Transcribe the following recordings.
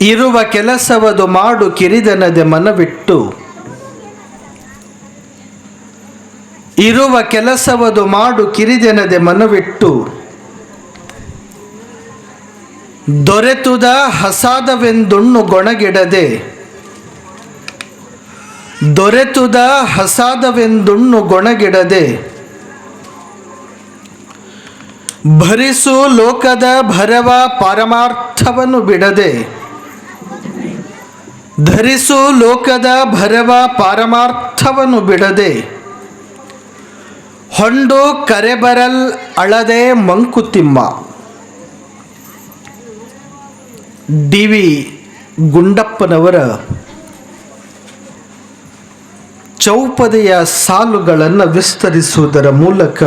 ಇರುವ ಕೆಲಸವದು ಮಾಡು ಕಿರಿದನದೆ ಮನವಿಟ್ಟು. ಇರುವ ಕೆಲಸವದು ಮಾಡು ಕಿರಿದೆನದೆ ಮನವಿಟ್ಟು. ದೊರೆತುದ ಹಸಾದವೆಂದುಣ್ಣು ಗೊಣಗಿಡದೆ. ದೊರೆತುದ ಹಸಾದವೆಂದುಣ್ಣು ಗೊಣಗಿಡದೆ. ಭರಿಸು ಲೋಕದ ಭರವ ಪರಮಾರ್ಥವನ್ನು ಬಿಡದೆ. ಧರಿಸು ಲೋಕದ ಭರವ ಪಾರಮಾರ್ಥವನ್ನು ಬಿಡದೆ ಹೊಂಡು ಕರೆಬರಲ್ ಅಳದೆ ಮಂಕುತಿಮ್ಮ. ಡಿ ವಿ ಗುಂಡಪ್ಪನವರ ಚೌಪದೆಯ ಸಾಲುಗಳನ್ನು ವಿಸ್ತರಿಸುವುದರ ಮೂಲಕ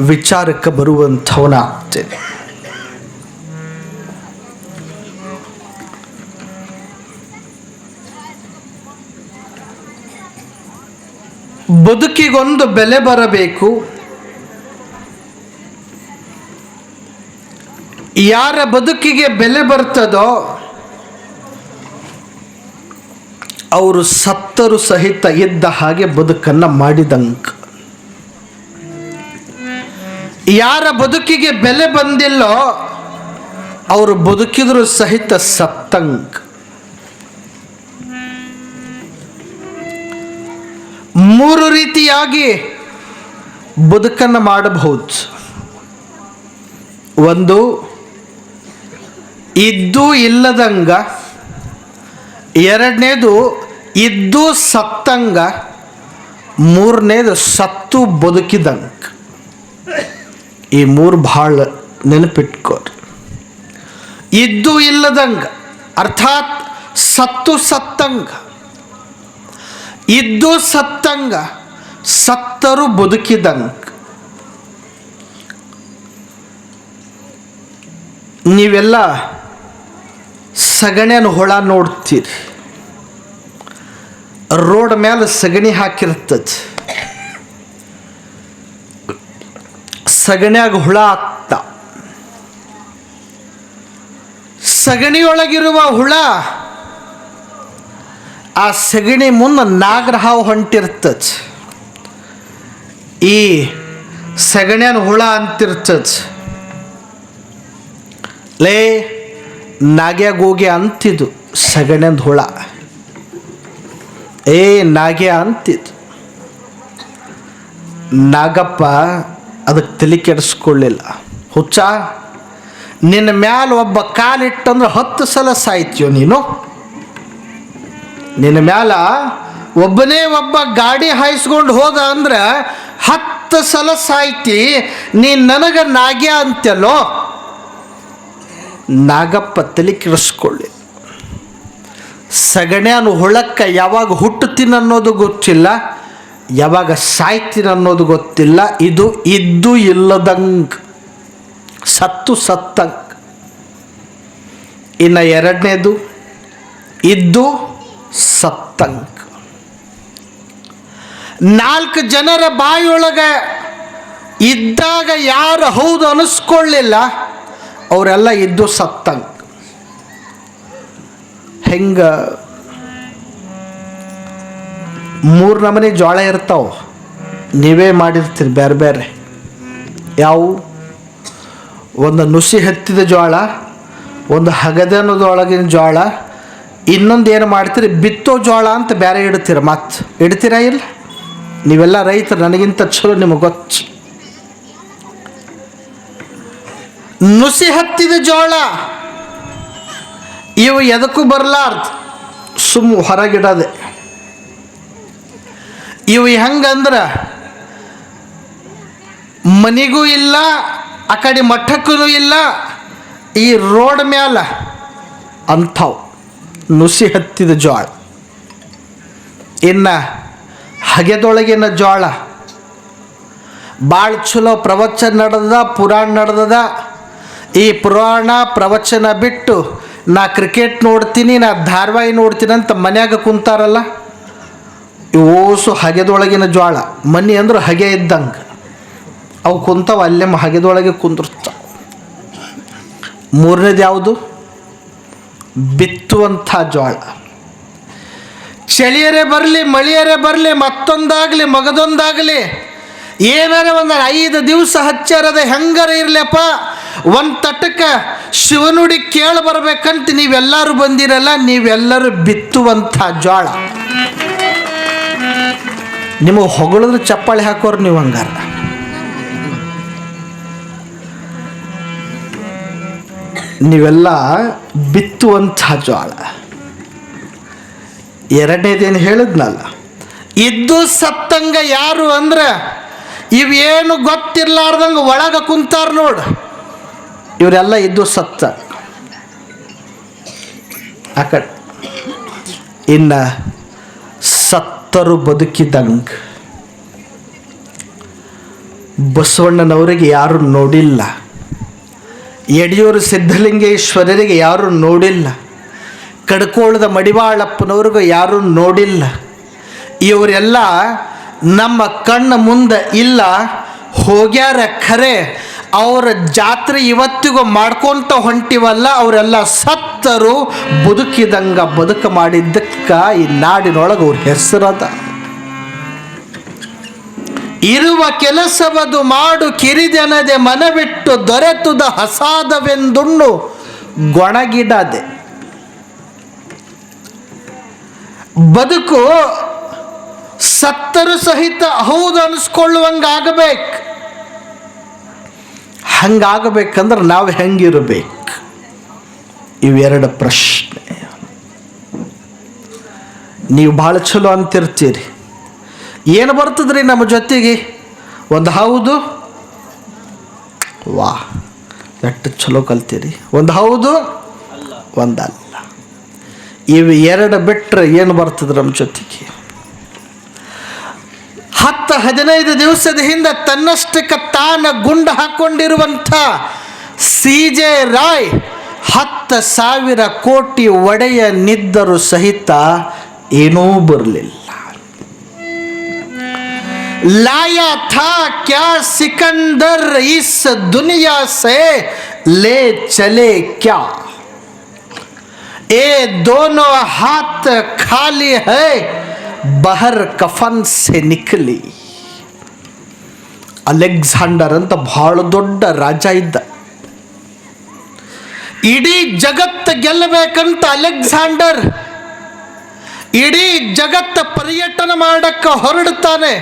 ವಿಚಾರಕ್ಕೆ ಬರುವಂಥವನಾಗ್ತೇನೆ. ಬದುಕಿಗೊಂದು ಬೆಲೆ ಬರಬೇಕು. ಯಾರ ಬದುಕಿಗೆ ಬೆಲೆ ಬರ್ತದೋ ಅವರು ಸತ್ತರು ಸಹಿತ ಇದ್ದ ಹಾಗೆ ಬದುಕನ್ನು ಮಾಡಿದಂಕ ಯಾರ ಬದುಕಿಗೆ ಬೆಲೆ ಬಂದಿಲ್ಲೋ ಅವರು ಬದುಕಿದ್ರು ಸಹಿತ ಸತ್ತಂಕ ಮೂರು ರೀತಿಯಾಗಿ ಬದುಕನ್ನು ಮಾಡಬಹುದು. ಒಂದು, ಇದ್ದು ಇಲ್ಲದಂಗ. ಎರಡನೇದು, ಇದ್ದು ಸತ್ತಂಗ. ಮೂರನೇದು, ಸತ್ತು ಬದುಕಿದಂಗ. ಈ ಮೂರು ಭಾಳ ನೆನಪಿಟ್ಕೋರಿ. ಇದ್ದು ಇಲ್ಲದಂಗ, ಅರ್ಥಾತ್ ಸತ್ತು ಸತ್ತಂಗ. ಇದ್ದು ಸತ್ತಂಗ, ಸತ್ತರು ಬದುಕಿದಂಗ. ನೀವೆಲ್ಲ ಸಗಣಿಯನ್ನು ಹೊಳ ನೋಡ್ತೀರಿ. ರೋಡ್ ಮೇಲೆ ಸಗಣಿ ಹಾಕಿರ್ತದೆ. ಸಗಣಿಯಾಗ ಹುಳ ಆಗ್ತ ಸಗಣಿಯೊಳಗಿರುವ ಹುಳ ಆ ಸಗಣಿ ಮುಂದೆ ನಾಗರಹಾವು ಹೊಂಟಿರ್ತದೆ. ಈ ಸಗಣ್ಯನ ಹುಳ ಅಂತಿರ್ತದೆ. ಲೇ, ನಾಗ್ಯ ಗೋಗೆ ಅಂತಿದ್ದು ಸಗಣ್ಯದ ಹುಳ. ಏ, ನಾಗ್ಯ ಅಂತಿದ್ದು. ನಾಗಪ್ಪ ಅದಕ್ಕೆ ತಲೆ ಕೆಡಿಸ್ಕೊಳ್ಳಿಲ್ಲ. ಹುಚ್ಚ, ನಿನ್ನ ಮ್ಯಾಲ ಒಬ್ಬ ಕಾಲಿಟ್ಟಂದ್ರೆ ಹತ್ತು ಸಲ ಸಾಯ್ತೀಯೋ ನೀನು? ನಿನ್ನ ಮ್ಯಾಲ ಒಬ್ಬನೇ ಒಬ್ಬ ಗಾಡಿ ಹಾಯಿಸ್ಕೊಂಡು ಹೋದ ಅಂದ್ರೆ ಹತ್ತು ಸಲ ಸಾಯ್ತಿ, ನೀ ನನಗೆ ನಾಗ್ಯ ಅಂತ್ಯಲ್ಲೋ? ನಾಗಪ್ಪ ತಲೆ ಕೆಡಿಸ್ಕೊಳ್ಳಿ. ಸಗಣ್ಯಾನು ಹುಳಕ್ಕೆ ಯಾವಾಗ ಹುಟ್ಟುತ್ತೀನಿ ಅನ್ನೋದು ಗೊತ್ತಿಲ್ಲ, ಯಾವಾಗ ಸಾಯ್ತೀನಿ ಅನ್ನೋದು ಗೊತ್ತಿಲ್ಲ, ಇದು ಇದ್ದು ಇಲ್ಲದಂಗೆ, ಸತ್ತು ಸತ್ತಂಗೆ. ಇನ್ನು ಎರಡನೇದು, ಇದ್ದು ಸತ್ತಂಗೆ. ನಾಲ್ಕು ಜನರ ಬಾಯಿಯೊಳಗೆ ಇದ್ದಾಗ ಯಾರು ಹೌದು ಅನಿಸ್ಕೊಳ್ಳಿಲ್ಲ, ಅವರೆಲ್ಲ ಇದ್ದು ಸತ್ತಂಕ ಹೆಂಗ? ಮೂರು ನಮನೆ ಜೋಳ ಇರ್ತಾವೆ. ನೀವೇ ಮಾಡಿರ್ತೀರಿ ಬೇರೆ ಬೇರೆ ಯಾವು? ಒಂದು ನುಸಿ ಹತ್ತಿದ ಜೋಳ ಒಂದು ಹಗದನದೊಳಗಿನ ಜೋಳ ಇನ್ನೊಂದು ಏನು ಮಾಡ್ತೀರಿ? ಬಿತ್ತೋ ಜೋಳ ಅಂತ ಬೇರೆ ಇಡ್ತೀರ ಮತ್ತು ಇಡ್ತೀರಾ ಇಲ್ಲ? ನೀವೆಲ್ಲ ರೈತರು, ನನಗಿಂತ ಚಲೋ ನಿಮಗೆ ಗೊತ್ತು. ನುಸಿ ಹತ್ತಿದ ಜೋಳ. ಇವು ಎದಕ್ಕೂ ಬರಲಾರ್ದು. ಸುಮ್ಮ ಹೊರಗಿಡದೆ. ಇವು ಹೆಂಗಂದ್ರೆ? ಮನೆಗೂ ಇಲ್ಲ, ಆ ಕಡೆ ಮಠಕ್ಕೂ ಇಲ್ಲ, ಈ ರೋಡ್ ಮ್ಯಾಲ ಅಂಥವು. ನುಸಿ ಹತ್ತಿದ ಜೋಳ ಇನ್ನ ಹಗೆದೊಳಗಿನ ಜೋಳ ಭಾಳ ಚಲೋ ಪ್ರವಚನ ನಡೆದ ಪುರಾಣ ನಡೆದದ. ಈ ಪುರಾಣ ಪ್ರವಚನ ಬಿಟ್ಟು ನಾ ಕ್ರಿಕೆಟ್ ನೋಡ್ತೀನಿ, ನಾ ಧಾರಾವಾಹಿ ನೋಡ್ತೀನಿ ಅಂತ ಮನ್ಯಾಗ ಕುಂತಾರಲ್ಲ ಓಸು ಹಗೆದೊಳಗಿನ ಜ್ವಾಳ. ಮನಿ ಅಂದ್ರೆ ಹಗೆ ಇದ್ದಂಗೆ. ಅವು ಕುಂತಾವ, ಅಲ್ಲೇ ಹಗೆದೊಳಗೆ ಕುಂದಿರ್ತಾವ ಮೂರನೇದು ಯಾವುದು? ಬಿತ್ತುವಂಥ ಜೋಳ ಚಳಿಯರೇ ಬರಲಿ, ಮಳೆಯರೇ ಬರಲಿ, ಮತ್ತೊಂದಾಗಲಿ, ಮಗದೊಂದಾಗಲಿ, ಏನಾರ ಒಂದು ಐದು ದಿವಸ ಹಚ್ಚಾರದ ಹೆಂಗಾರ ಇರಲಿಪ್ಪ? ಒಂದು ತಟಕ್ಕೆ ಶಿವನುಡಿ ಕೇಳಿ ಬರ್ಬೇಕಂತ ನೀವೆಲ್ಲರೂ ಬಂದಿರಲ್ಲ, ನೀವೆಲ್ಲರೂ ಬಿತ್ತುವಂಥ ಜೋಳ ನಿಮಗೆ ಹೊಗಳಿದ್ರೆ ಚಪ್ಪಾಳೆ ಹಾಕೋರು ನೀವು ಹಂಗಾರ. ನೀವೆಲ್ಲ ಬಿತ್ತುವಂಥ ಜೋಳ ಎರಡನೇದೇನು ಹೇಳಿದ್ನಲ್ಲ, ಇದ್ದು ಸತ್ತಂಗ ಯಾರು ಅಂದ್ರೆ ಇವೇನು ಗೊತ್ತಿರ್ಲಾರ್ದಂಗೆ ಒಳಗೆ ಕುಂತಾರ ನೋಡು. ಇವರೆಲ್ಲ ಇದ್ದು ಸತ್ತ. ಆ ಇನ್ನು ಸತ್ತರು ಬದುಕಿದಂಗೆ ಬಸವಣ್ಣನವರಿಗೆ ಯಾರು ನೋಡಿಲ್ಲ. ಯಡಿಯೂರು ಸಿದ್ಧಲಿಂಗೇಶ್ವರರಿಗೆ ಯಾರೂ ನೋಡಿಲ್ಲ. ಕಡ್ಕೋಳದ ಮಡಿವಾಳಪ್ಪನವ್ರಿಗೂ ಯಾರೂ ನೋಡಿಲ್ಲ. ಇವರೆಲ್ಲ ನಮ್ಮ ಕಣ್ಣ ಮುಂದೆ ಇಲ್ಲ. ಹೋಗ್ಯಾರ ಖರೆ, ಅವರ ಜಾತ್ರೆ ಇವತ್ತಿಗೂ ಮಾಡ್ಕೊತ ಹೊಂಟಿವಲ್ಲ, ಅವರೆಲ್ಲ ಸತ್ತರು, ಬದುಕಿದಂಗ ಬದುಕು ಮಾಡಿದ್ದಕ್ಕೆ ಈ ನಾಡಿನೊಳಗೆ ಅವ್ರ ಹೆಸರದ ಇರುವ ಕೆಲಸವದು ಮಾಡು ಕಿರಿದೆನದೆ ಮನವಿಟ್ಟು ದೊರೆತುದ ಹಸಾದವೆಂದುಣ್ಣು ಗೊಣಗಿಡದೆ. ಬದುಕು ಸತ್ತರು ಸಹಿತ ಹೌದು ಅನಿಸ್ಕೊಳ್ಳುವಂಗೆ ಆಗಬೇಕು ಹಂಗಾಗಬೇಕಂದ್ರೆ ನಾವು ಹೆಂಗಿರಬೇಕು? ಇವೆರಡು ಪ್ರಶ್ನೆ. ನೀವು ಭಾಳ ಚಲೋ ಅಂತಿರ್ತೀರಿ. ಏನು ಬರ್ತದ್ರಿ ನಮ್ಮ ಜೊತೆಗೆ? ಒಂದು ಹೌದು? ವಾ, ಎಷ್ಟು ಚಲೋ ಕಲ್ತೀರಿ. ಒಂದು ಹೌದು? ಒಂದಲ್ಲ. ಇವು ಎರಡು ಬಿಟ್ಟರೆ ಏನು ಬರ್ತದೆ ನಮ್ಮ ಜೊತೆಗೆ? ಹತ್ತು ಹದಿನೈದು ದಿವಸದ ಹಿಂದೆ ತನ್ನಷ್ಟಕ್ಕೆ ತಾನ ಗುಂಡು ಹಾಕ್ಕೊಂಡಿರುವಂಥ ಸಿ ಜೆ ರಾಯ್ ಹತ್ತು ಸಾವಿರ ಕೋಟಿ ಒಡೆಯ ನಿದ್ದರು ಸಹಿತ ಏನೂ ಬರಲಿಲ್ಲ. लाया था क्या सिकंदर इस दुनिया से ले चले क्या ए दोनों हाथ खाली है ಬಹರ್ ಕಫನ್ ಸೆ ನಿಖಲಿ ಅಲೆಕ್ಸಾಂಡರ್ ಅಂತ ಬಹಳ ದೊಡ್ಡ ರಾಜ ಇದ್ದ ಇಡೀ ಜಗತ್ತು ಗೆಲ್ಲಬೇಕಂತ ಅಲೆಕ್ಸಾಂಡರ್ ಇಡೀ ಜಗತ್ತ ಪರ್ಯಟನ ಮಾಡಕ್ಕೆ ಹೊರಡ್ತಾನೆ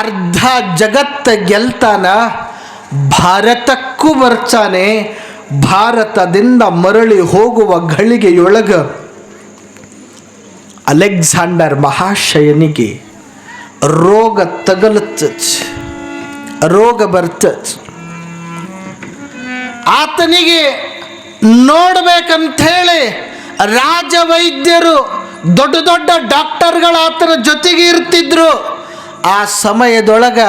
ಅರ್ಧ ಜಗತ್ತ ಗೆಲ್ತಾನ, ಭಾರತಕ್ಕೂ ಬರ್ತಾನೆ, ಭಾರತದಿಂದ ಮರಳಿ ಹೋಗುವ ಘಳಿಗೆಯೊಳಗ. ಅಲೆಕ್ಸಾಂಡರ್ ಮಹಾಶಯನಿಗೆ ರೋಗ ತಗಲುತ್ತ ರೋಗ ಬರ್ತ ಆತನಿಗೆ ನೋಡ್ಬೇಕಂಥೇಳಿ ರಾಜವೈದ್ಯರು ದೊಡ್ಡ ದೊಡ್ಡ ಡಾಕ್ಟರ್ಗಳು ಆತನ ಜೊತೆಗೆ ಇರ್ತಿದ್ರು. ಆ ಸಮಯದೊಳಗೆ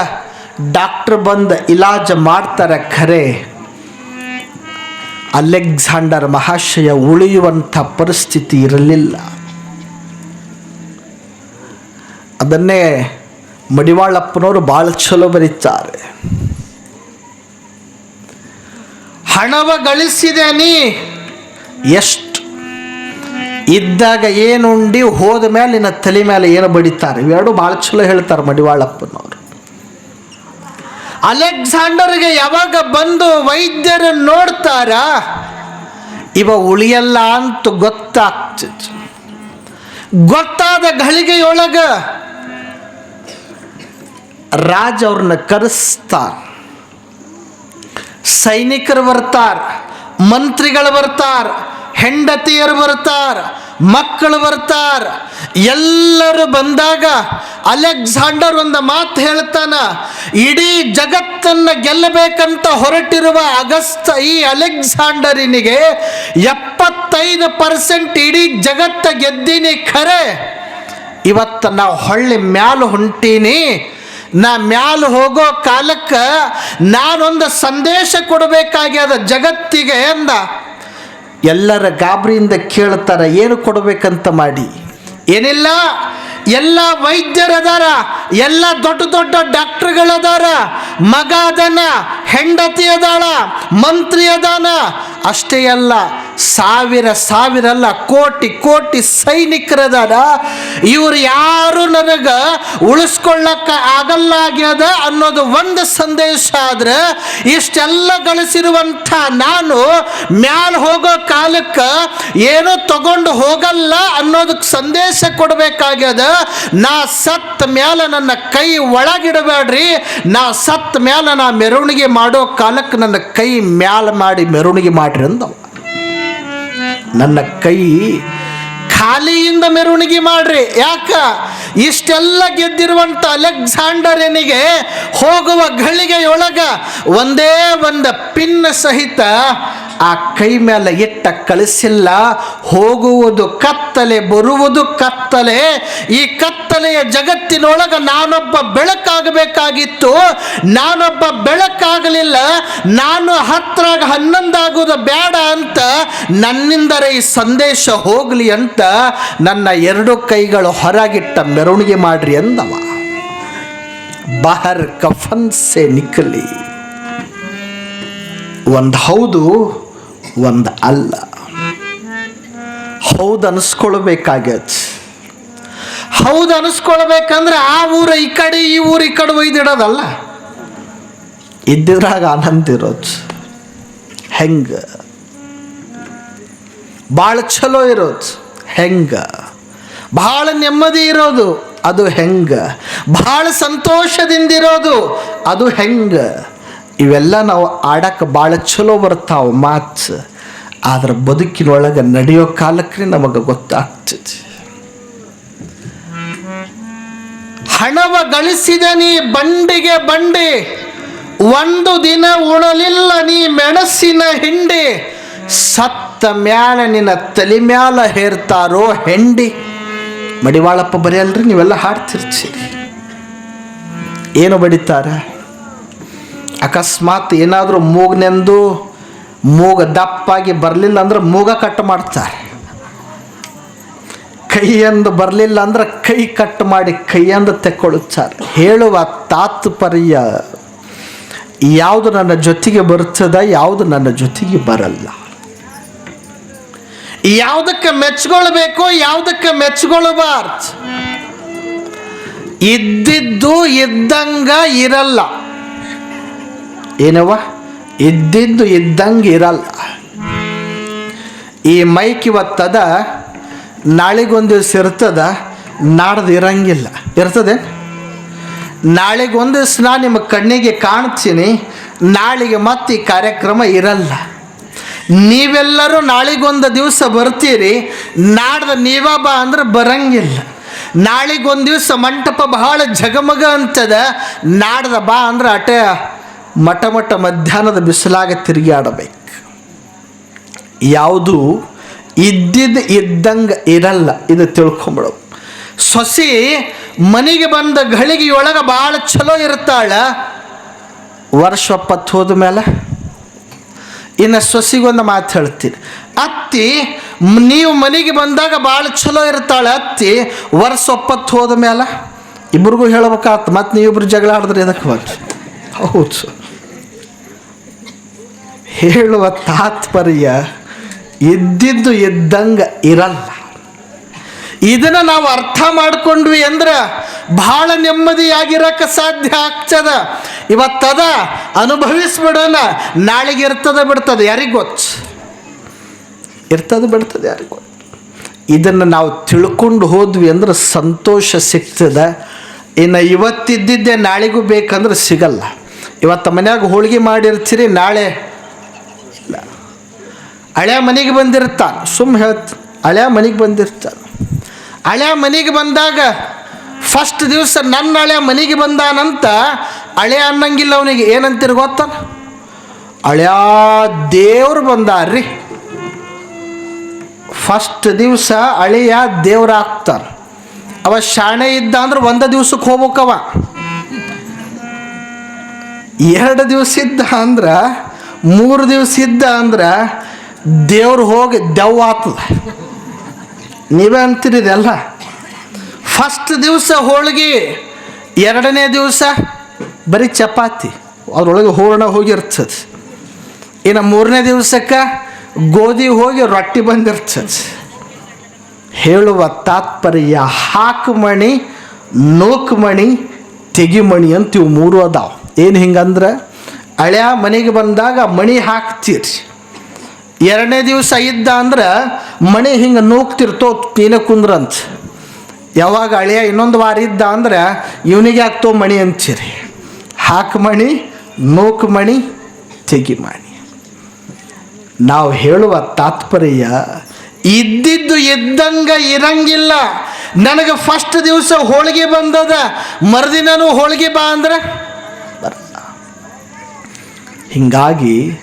ಡಾಕ್ಟರ್ ಬಂದು ಇಲಾಜ ಮಾಡ್ತಾರೆ ಖರೆ. ಅಲೆಕ್ಸಾಂಡರ್ ಮಹಾಶಯ ಉಳಿಯುವಂಥ ಪರಿಸ್ಥಿತಿ ಇರಲಿಲ್ಲ. ಅದನ್ನೇ ಮಡಿವಾಳಪ್ಪನವರು ಭಾಳ ಚಲೋ ಬರೀತಾರೆ. ಹಣವ ಗಳಿಸಿದೆ ನೀ, ಎಷ್ಟು ಇದ್ದಾಗ ಏನು ಉಂಡಿ ಹೋದ ಮೇಲೆ ನಿನ್ನ ತಲೆ ಮೇಲೆ ಏನು ಬಡಿತಾರೆ. ಇವೆರಡು ಭಾಳ ಚಲೋ ಹೇಳ್ತಾರೆ ಮಡಿವಾಳಪ್ಪನವರು. ಅಲೆಕ್ಸಾಂಡರ್ಗೆ ಯಾವಾಗ ಬಂದು ವೈದ್ಯರು ನೋಡ್ತಾರ? ಇವ ಉಳಿಯಲ್ಲ ಅಂತ ಗೊತ್ತಾಗ್ತದೆ ಗೊತ್ತಾದ ಘಳಿಗೆಯೊಳಗ ರಾಜ ಅವ್ರನ್ನ ಕರೆಸ್ತಾರ. ಸೈನಿಕರು ಬರ್ತಾರ, ಮಂತ್ರಿಗಳು ಬರ್ತಾರ ಹೆಂಡತಿಯರು ಬರ್ತಾರ, ಮಕ್ಕಳು ಬರ್ತಾರ, ಎಲ್ಲರೂ ಬಂದಾಗ ಅಲೆಕ್ಸಾಂಡರ್ ಒಂದು ಮಾತು ಹೇಳ್ತಾನ, ಇಡೀ ಜಗತ್ತನ್ನು ಗೆಲ್ಲಬೇಕಂತ ಹೊರಟಿರುವ ಅಗಸ್ತ ಈ ಅಲೆಕ್ಸಾಂಡರಿನಿಗೆ ಎಪ್ಪತ್ತೈದು ಪರ್ಸೆಂಟ್ ಇಡೀ ಜಗತ್ತ ಗೆದ್ದೀನಿ ಖರೆ. ಇವತ್ತು ನಾವು ಹೊಳ್ಳಿ ಮ್ಯಾಲ ಹೊಂಟೀನಿ, ನಾ ಮ್ಯಾಲ ಹೋಗೋ ಕಾಲಕ್ಕೆ ನಾನೊಂದು ಸಂದೇಶ ಕೊಡಬೇಕಾಗ್ಯದ ಜಗತ್ತಿಗೆ ಅಂದ. ಎಲ್ಲರ ಗಾಬರಿಯಿಂದ ಕೇಳ್ತಾರೆ ಏನು ಕೊಡಬೇಕಂತ ಮಾಡಿ. ಏನಿಲ್ಲ ಎಲ್ಲ ವೈದ್ಯರದಾರ ಎಲ್ಲ ದೊಡ್ಡ ದೊಡ್ಡ ಡಾಕ್ಟರ್ಗಳದಾರ ಮಗ ಅದನ, ಹೆಂಡತಿ ಅದಾಳ, ಮಂತ್ರಿ ಅದಾನ, ಅಷ್ಟೇ ಅಲ್ಲ, ಸಾವಿರ ಸಾವಿರ ಅಲ್ಲ, ಕೋಟಿ ಕೋಟಿ ಸೈನಿಕರದಾರ ಇವ್ರು ಯಾರು ನನಗೆ ಉಳಿಸ್ಕೊಳ್ಳಕ್ಕ ಆಗಲ್ಲ ಆಗ್ಯದ ಅನ್ನೋದು ಒಂದು ಸಂದೇಶ ಆದ್ರೆ, ಇಷ್ಟೆಲ್ಲ ಗಳಿಸಿರುವಂಥ ನಾನು ಮ್ಯಾಲ ಹೋಗೋ ಕಾಲಕ್ಕೆ ಏನೋ ತಗೊಂಡು ಹೋಗಲ್ಲ ಅನ್ನೋದಕ್ಕೆ ಸಂದೇಶ ಕೊಡಬೇಕಾಗ್ಯದ. ನಾ ಸತ್ತ ಮ್ಯಾಲ ನನ್ನ ಕೈ ಒಳಗಿಡಬೇಡ್ರಿ. ನಾ ಸತ್ ಮ್ಯಾಲ ನಾ ಮೆರವಣಿಗೆ ಮಾಡೋ ಕಾಲಕ್ಕೆ ನನ್ನ ಕೈ ಮ್ಯಾಲ ಮಾಡಿ ಮೆರವಣಿಗೆ ಮಾಡ್ರಿ ಅಂದವ. ನನ್ನ ಕೈ ಖಾಲಿಯಿಂದ ಮೆರವಣಿಗೆ ಮಾಡ್ರಿ. ಯಾಕ? ಇಷ್ಟೆಲ್ಲ ಗೆದ್ದಿರುವಂಥ ಅಲೆಕ್ಸಾಂಡರನಿಗೆ ಹೋಗುವ ಘಳಿಗೆಯೊಳಗ ಒಂದೇ ಒಂದು ಪಿನ್ ಸಹಿತ ಆ ಕೈ ಮೇಲೆ ಇಟ್ಟ ಕಳಿಸಿಲ್ಲ, ಹೋಗುವುದು ಕತ್ತಲೆ, ಬರುವುದು ಕತ್ತಲೆ. ಈ ಕತ್ತಲೆಯ ಜಗತ್ತಿನೊಳಗ ನಾನೊಬ್ಬ ಬೆಳಕಾಗಬೇಕಾಗಿತ್ತು. ನಾನೊಬ್ಬ ಬೆಳಕಾಗಲಿಲ್ಲ. ನಾನು ಹತ್ರ ಹನ್ನೊಂದಾಗೋದು ಬೇಡ ಅಂತ. ನನ್ನಿಂದರೆ ಈ ಸಂದೇಶ ಹೋಗಲಿ ಅಂತ ನನ್ನ ಎರಡು ಕೈಗಳು ಹೊರಗಿಟ್ಟ ಮೆರವಣಿಗೆ ಮಾಡ್ರಿ ಅಂದವ. ಬಹರ್ ಕಫನ್ ಸೆ ನಿಕ್ಕಲಿ ಒಂದು ಹೌದು, ಒಂದು ಅಲ್ಲ. ಹೌದು ಅನಿಸ್ಕೊಳ್ಬೇಕಾಗ್ಯದ ಹೌದು ಅನಿಸ್ಕೊಳ್ಬೇಕಂದ್ರೆ ಆ ಊರ ಈ ಕಡೆ, ಈ ಊರು ಈ ಕಡೆ ಒಯ್ದಿಡೋದಲ್ಲ. ಇದ್ದಿದ್ರಾಗ ಆನಂದ ಇರೋದು. ಹೆಂಗ? ಭಾಳ ಚಲೋ ಇರೋದು. ಹೆಂಗ? ಭಾಳ ನೆಮ್ಮದಿ ಇರೋದು. ಅದು ಹೆಂಗ? ಭಾಳ ಸಂತೋಷದಿಂದಿರೋದು ಅದು ಹೆಂಗ? ಇವೆಲ್ಲ ನಾವು ಆಡಕ್ಕೆ ಭಾಳ ಚಲೋ ಬರ್ತಾವೆ ಮಾತು. ಆದ್ರೆ ಬದುಕಿನೊಳಗೆ ನಡೆಯೋ ಕಾಲಕ್ಕೆ ನಮಗೆ ಗೊತ್ತಾಗ್ತದೆ. ಹಣವ ಗಳಿಸಿದ ನೀ ಬಂಡಿಗೆ ಬಂಡಿ, ಒಂದು ದಿನ ಉಣಲಿಲ್ಲ ನೀ ಮೆಣಸಿನ ಹಿಂಡಿ, ಸತ್ತ ಮ್ಯಾಲ ನಿನ್ನ ತಲೆ ಮ್ಯಾಲ ಹೇರ್ತಾರೋ ಹೆಂಡಿ. ಮಡಿವಾಳಪ್ಪ ಬರೆಯಲ್ರಿ, ನೀವೆಲ್ಲ ಹಾಡ್ತಿರ್ತೀರಿ. ಏನು ಬಡಿತಾರ? ಅಕಸ್ಮಾತ್ ಏನಾದರೂ ಮೂಗ್ನೆಂದು ಮೂಗ ದಪ್ಪಾಗಿ ಬರಲಿಲ್ಲ ಅಂದ್ರೆ ಮೂಗ ಕಟ್ ಮಾಡ್ತಾರೆ. ಕೈಯಂದು ಬರಲಿಲ್ಲ ಅಂದ್ರೆ ಕೈ ಕಟ್ ಮಾಡಿ ಕೈಯಂದು ತೆಕ್ಕೊಳ್ಳುತ್ತಾರೆ. ಹೇಳುವ ತಾತ್ಪರ್ಯ ಯಾವುದು ನನ್ನ ಜೊತೆಗೆ ಬರ್ತದ ಯಾವುದು ನನ್ನ ಜೊತೆಗೆ ಬರಲ್ಲ. ಯಾವುದಕ್ಕೆ ಮೆಚ್ಕೊಳ್ಬೇಕು, ಯಾವುದಕ್ಕೆ ಮೆಚ್ಕೊಳ್ಬಾರ್ದು? ಇದ್ದಿದ್ದು ಇದ್ದಂಗ ಇರಲ್ಲ. ಏನವ್ವ? ಇದ್ದಿದ್ದು ಇದ್ದಂಗೆ ಇರಲ್ಲ. ಈ ಮೈಕ್ ಇವತ್ತದ, ನಾಳೆಗೊಂದು ದಿವಸ ಇರ್ತದ ನಾಡ್ದು ಇರಂಗಿಲ್ಲ. ಇರ್ತದೆ? ನಾಳೆಗೊಂದು ದಿವಸ ನಾನು ನಿಮ್ಮ ಕಣ್ಣಿಗೆ ಕಾಣ್ತೀನಿ, ನಾಳೆಗೆ ಮತ್ತೆ ಈ ಕಾರ್ಯಕ್ರಮ ಇರಲ್ಲ. ನೀವೆಲ್ಲರೂ ನಾಳೆಗೊಂದು ದಿವಸ ಬರ್ತೀರಿ, ನಾಡ್ದು ನೀವ ಬಾ ಅಂದ್ರೆ ಬರಂಗಿಲ್ಲ. ನಾಳೆಗೊಂದು ದಿವಸ ಮಂಟಪ ಬಹಳ ಜಗಮಗ ಅಂತದ, ನಾಡ್ದ ಬಾ ಅಂದ್ರೆ ಅಟೆ ಮಠ ಮಧ್ಯಾಹ್ನದ ಬಿಸಿಲಾಗ ತಿರುಗಾಡಬೇಕು ಯಾವುದು? ಇದ್ದಿದ್ದು ಇದ್ದಂಗೆ ಇರಲ್ಲ, ಇದು ತಿಳ್ಕೊಂಬಿಡು. ಸೊಸಿ ಮನೆಗೆ ಬಂದ ಘಳಿಗೆಯೊಳಗೆ ಭಾಳ ಚಲೋ ಇರ್ತಾಳ. ವರ್ಷ ಹೋದ ಮೇಲೆ ಇನ್ನು ಸೊಸಿಗೊಂದು ಮಾತು ಹೇಳ್ತೀನಿ. ಅತ್ತಿ, ನೀವು ಮನೆಗೆ ಬಂದಾಗ ಭಾಳ ಚಲೋ ಇರ್ತಾಳೆ ಅತ್ತಿ, ವರ್ಷ ಒಪ್ಪತ್ತು ಹೋದ ಮೇಲೆ ಇಬ್ರಿಗೂ ಹೇಳ್ಬೇಕಾತ್ ಮತ್ತು ನೀವಿಬ್ರು ಜಗಳ ಆಡಿದ್ರೆ ಇದಕ್ಕೆ ಹೌದು ಹೌದು. ಹೇಳುವ ತಾತ್ಪರ್ಯ ಇದ್ದಿದ್ದು ಇದ್ದಂಗೆ ಇರಲ್ಲ. ಇದನ್ನು ನಾವು ಅರ್ಥ ಮಾಡ್ಕೊಂಡ್ವಿ ಅಂದ್ರೆ ಬಹಳ ನೆಮ್ಮದಿಯಾಗಿರಕ್ಕೆ ಸಾಧ್ಯ ಆಗ್ತದ. ಇವತ್ತದ ಅನುಭವಿಸ್ಬಿಡೋಣ, ನಾಳೆಗೆ ಇರ್ತದ ಬಿಡ್ತದೆ, ಯಾರಿಗೆ ಗೊತ್ತು? ಇರ್ತದೆ ಬಿಡ್ತದೆ ಯಾರಿಗೆ ಗೊತ್ತು? ಇದನ್ನು ನಾವು ತಿಳ್ಕೊಂಡು ಹೋದ್ವಿ ಅಂದ್ರೆ ಸಂತೋಷ ಸಿಗ್ತದೆ. ಇನ್ನು ಇವತ್ತಿದ್ದಿದ್ದೆ ನಾಳೆಗೂ ಬೇಕಂದ್ರೆ ಸಿಗಲ್ಲ. ಇವತ್ತು ಮನ್ಯಾಗ ಹೋಳಿಗೆ ಮಾಡಿರ್ತೀರಿ, ನಾಳೆ ಹಳೆಯ ಮನೆಗೆ ಬಂದಿರ್ತಾನೆ ಸುಮ್ಮ ಹೇಳ್ತ ಹಳೆ ಮನೆಗೆ ಬಂದಿರ್ತಾನೆ ಹಳೆ ಮನೆಗೆ ಬಂದಾಗ ಫಸ್ಟ್ ದಿವಸ ನನ್ನ ಹಳೆ ಮನೆಗೆ ಬಂದಾನಂತ ಹಳೆ ಅನ್ನಂಗಿಲ್ಲ ಅವನಿಗೆ. ಏನಂತೀರಿ ಗೊತ್ತಾನ? ಹಳೆಯ ದೇವ್ರು ಬಂದಾರ್ರಿ. ಫಸ್ಟ್ ದಿವಸ ಹಳೆಯ ದೇವ್ರು ಆಗ್ತಾರೆ. ಅವ ಶಾಣೆ ಇದ್ದ ಅಂದ್ರೆ ಒಂದು ದಿವ್ಸಕ್ಕೆ ಹೋಗ್ಬೇಕವ. ಎರಡು ದಿವಸ ಇದ್ದ ಅಂದ್ರೆ ಮೂರು ದಿವಸ ಇದ್ದ ಅಂದ್ರೆ ದೇವ್ರು ಹೋಗಿ ದೆವ್ವ ಆಗ್ತದೆ ನೀವೇ ಅಂತೀರಿ ಇದೆಲ್ಲ? ಫಸ್ಟ್ ದಿವಸ ಹೋಳಿಗೆ, ಎರಡನೇ ದಿವಸ ಬರೀ ಚಪಾತಿ. ಅದ್ರೊಳಗೆ ಹೂರಣ ಹೋಗಿರ್ತದೆ ಇನ್ನು ಮೂರನೇ ದಿವಸಕ್ಕೆ ಗೋಧಿ ಹೋಗಿ ರೊಟ್ಟಿ ಬಂದಿರ್ತದೆ ಹೇಳುವ ತಾತ್ಪರ್ಯ, ಹಾಕುಮಣಿ, ನೋಕುಮಣಿ, ತೆಗಿಮಣಿ ಅಂತ ಇವು ಮೂರು ಅದಾವ. ಏನು ಹಿಂಗಂದ್ರೆ ಅಳ್ಯ ಮನೆಗೆ ಬಂದಾಗ ಮಣಿ ಹಾಕ್ತೀರಿ. ಎರಡನೇ ದಿವಸ ಇದ್ದ ಅಂದ್ರೆ ಮಣಿ ಹಿಂಗೆ ನೂಕ್ತಿರ್ತೋ ನೀನ ಕುಂದ್ರಂತ. ಯಾವಾಗ ಅಳಿಯ ಇನ್ನೊಂದು ವಾರ ಇದ್ದ ಅಂದ್ರೆ ಇವನಿಗೆ ಆಗ್ತೋ ಮಣಿ ಅಂತೀರಿ. ಹಾಕು ಮಣಿ, ನೂಕು ಮಣಿ, ತೆಗಿ ಮಣಿ. ನಾವು ಹೇಳುವ ತಾತ್ಪರ್ಯ ಇದ್ದಿದ್ದು ಇದ್ದಂಗ ಇರಂಗಿಲ್ಲ. ನನಗೆ ಫಸ್ಟ್ ದಿವಸ ಹೋಳಿಗೆ ಬಂದದ ಮರುದಿನೂ ಹೋಳಿಗೆ ಬಾ ಅಂದ್ರೆ ಬರಲ್ಲ ಹಿಂಗಾಗಿ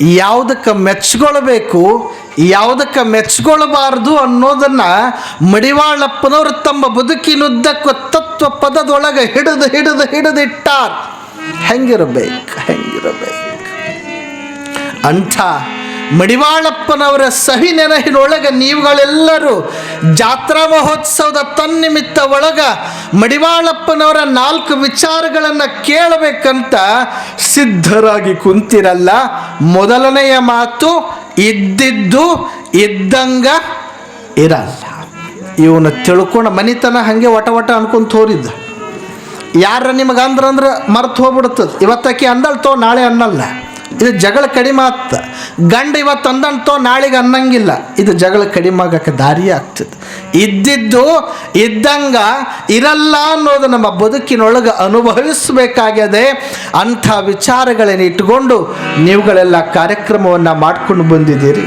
ಯಾವುದಕ್ಕೆ ಮೆಚ್ಕೊಳ್ಬೇಕು, ಯಾವುದಕ್ಕೆ ಮೆಚ್ಕೊಳ್ಬಾರ್ದು ಅನ್ನೋದನ್ನು ಮಡಿವಾಳಪ್ಪನವರು ತಮ್ಮ ಬದುಕಿನುದ್ದಕ್ಕೂ ತತ್ವ ಪದದೊಳಗೆ ಹಿಡಿದು ಹಿಡಿದು ಹಿಡಿದಿಟ್ಟಾರ. ಹೆಂಗಿರಬೇಕು ಹೆಂಗಿರಬೇಕು. ಅಂಥ ಮಡಿವಾಳಪ್ಪನವರ ಸಹಿ ನೆನಹಿನೊಳಗೆ ನೀವುಗಳೆಲ್ಲರೂ ಜಾತ್ರಾ ಮಹೋತ್ಸವದ ತನ್ನಿಮಿತ್ತ ಒಳಗ ಮಡಿವಾಳಪ್ಪನವರ ನಾಲ್ಕು ವಿಚಾರಗಳನ್ನು ಕೇಳಬೇಕಂತ ಸಿದ್ಧರಾಗಿ ಕುಂತಿರಲ್ಲ. ಮೊದಲನೆಯ ಮಾತು, ಇದ್ದಿದ್ದು, ಇದ್ದಂಗ ಇರಲ್ಲ. ಇವನು ತಿಳ್ಕೊಂಡು ಮನಿತನ ಹಾಗೆ ಒಟ ಒಟ ಅನ್ಕೊಂಡು ತೋರಿದ್ದ ಯಾರ ನಿಮಗೆ ಅಂದ್ರಂದ್ರೆ ಮರ್ತು ಹೋಗ್ಬಿಡ್ತದೆ. ಇವತ್ತಕ್ಕೆ ಅಂದಳ್ತೋ ನಾಳೆ ಅನ್ನಲ್ಲ. ಇದು ಜಗಳ ಕಡಿಮೆ ಆಗ್ತ ಗಂಡ ಇವತ್ತು ಅಂದಂತೋ ನಾಳೆಗೆ ಅನ್ನಂಗಿಲ್ಲ. ಇದು ಜಗಳ ಕಡಿಮೆ ಆಗಕ್ಕೆ ದಾರಿ ಆಗ್ತದೆ. ಇದ್ದಿದ್ದು, ಇದ್ದಂಗ ಇರಲ್ಲ ಅನ್ನೋದು ನಮ್ಮ ಬದುಕಿನೊಳಗೆ ಅನುಭವಿಸಬೇಕಾಗಿದೆ ಅಂಥ ವಿಚಾರಗಳನ್ನು ಇಟ್ಟುಕೊಂಡು ನೀವುಗಳೆಲ್ಲ ಕಾರ್ಯಕ್ರಮವನ್ನು ಮಾಡ್ಕೊಂಡು ಬಂದಿದ್ದೀರಿ.